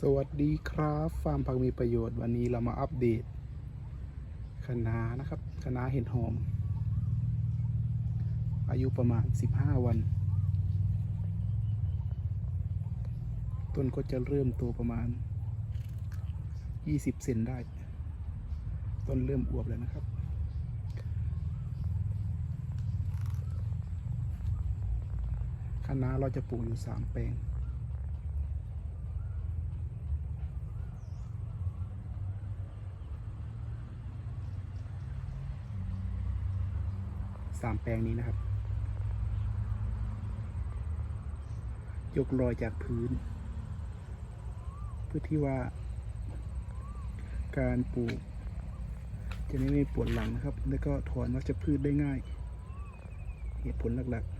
สวัสดีครับฟาร์มผักมีประโยชน์วันนี้เรามาอัปเดตคะน้านะครับคะน้าเห็ดหอม อายุประมาณ 15 วัน ต้นก็จะเริ่มโตประมาณ 20 เซนได้ ต้นเริ่มอวบแล้วนะครับคะน้าเราจะปลูกอยู่ 3 แปลง สามแปลงนี้นะครับ ยกรอยจากพื้น เพื่อที่ว่า การปลูก จะไม่ไม่ปวดหลังนะครับ แล้วก็ถอนวัชพืชได้ง่าย เหตุผลหลักๆ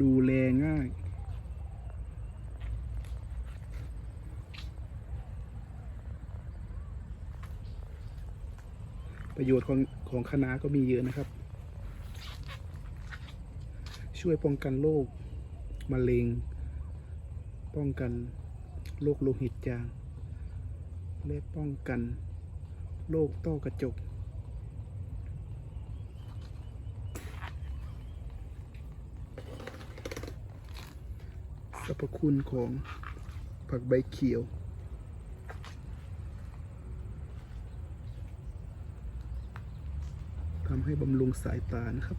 ดูแลง่าย ประโยชน์ของของคะน้าก็มีเยอะนะครับ ช่วยป้องกันโรคมะเร็ง ป้องกันโรคโลหิตจาง และป้องกันโรคต้อกระจกสรรพคุณของผักใบเขียวำให้บำรุงสายตานะครับ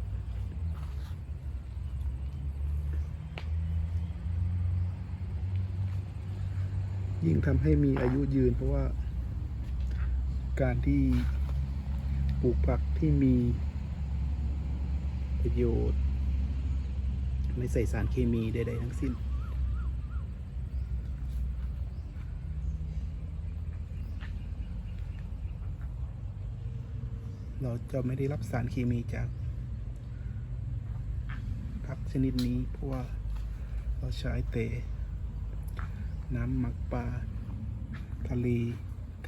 ยิ่งทำให้มีอายุยืนเพราะว่า การที่ปลูกผักที่มีประโยชน์ ไม่ใส่สารเคมีใดๆทั้งสิ้น เราจะไม่ได้รับสารเคมีจากผักชนิดนี้เพราะว่าเราใช้แต่น้ำหมักปลาทะเล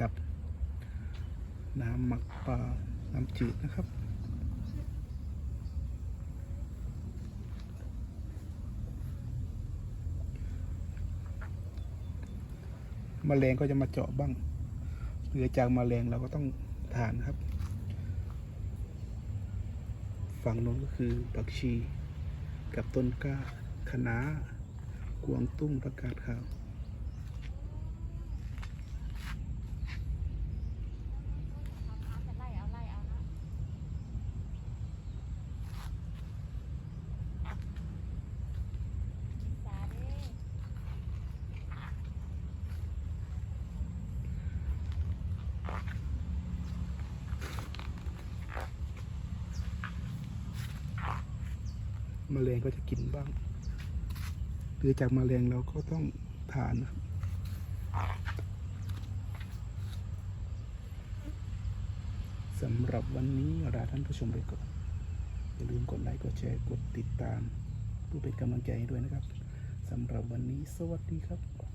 กับน้ำหมักปลาน้ำจืดนะครับมแมลงก็จะมาเจาะบ้างเหลือจากมแมลงเราก็ต้องทานครับ ฝั่งโน้นก็คือผักชี กับต้นกล้าคะน้ากวางตุ้งประกาศขาว จะไล่เอาไล่เอานะสาเด้ มแมลงก็จะกินบ้าง หรือจากมแมลงเราก็ต้องทานนะครับสำหรับวันนี้ลาท่านผู้ชมไปก่อนอย่าลืมกดไลค์กดแชร์กดติดตามเพื่อเป็นกำลังใจให้ด้วยนะครับสำหรับวันนี้สวัสดีครับ